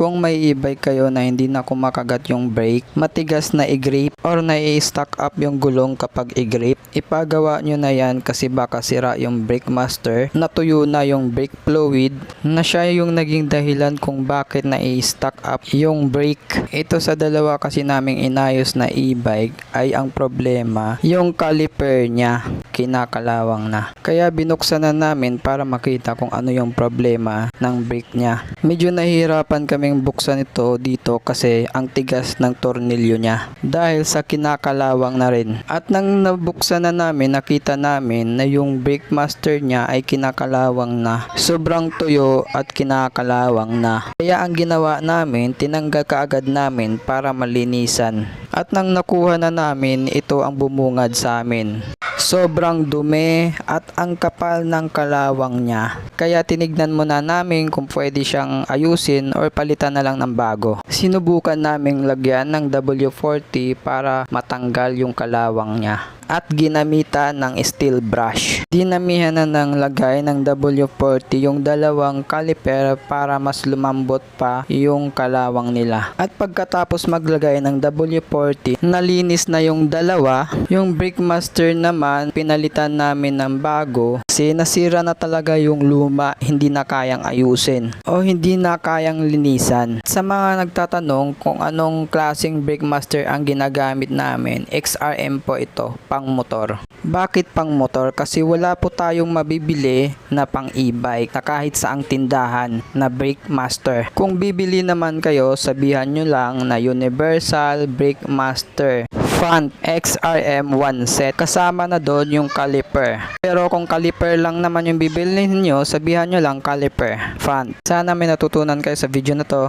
Kung may e-bike kayo na hindi na kumakagat yung brake, matigas na i-grip or na i-stack up yung gulong kapag i-grip, ipagawa nyo na yan kasi baka sira yung brake master, natuyo na yung brake fluid, na siya yung naging dahilan kung bakit na i-stack up yung brake. Ito sa dalawa kasi naming inayos na e-bike ay ang problema, yung caliper niya kinakalawang na. Kaya binuksan na namin para makita kung ano yung problema ng brake niya. Medyo nahihirapan kaming buksan ito dito kasi ang tigas ng tornilyo niya dahil sa kinakalawang na rin. At nang nabuksan na namin, nakita namin na yung brake master niya ay kinakalawang na. Sobrang tuyo at kinakalawang na. Kaya ang ginawa namin, tinanggal kaagad namin para malinisan. At nang nakuha na namin, ito ang bumungad sa amin. Sobrang dumi at ang kapal ng kalawang niya. Kaya tinignan muna namin kung pwede siyang ayusin or palitan na lang ng bago. Sinubukan naming lagyan ng W40 para matanggal yung kalawang niya at ginamitan ng steel brush. Dinamihan na ng lagay ng W40 yung dalawang caliper para mas lumambot pa yung kalawang nila. At pagkatapos maglagay ng W40, nalinis na yung dalawa. Yung brake master naman, pinalitan namin ng bago kasi nasira na talaga yung luma, hindi na kayang ayusin o hindi na kayang linisan. Sa mga nagtatanong kung anong klaseng brake master ang ginagamit namin, XRM po ito, pang motor. Bakit pang motor? Kasi wala po tayong mabibili na pang e-bike na kahit saang tindahan na brake master. Kung bibili naman kayo, sabihan nyo lang na Universal Brake Master front XRM 1 set. Kasama na doon yung caliper. Pero kung caliper lang naman yung bibili ninyo, sabihan nyo lang caliper front. Sana may natutunan kayo sa video na to.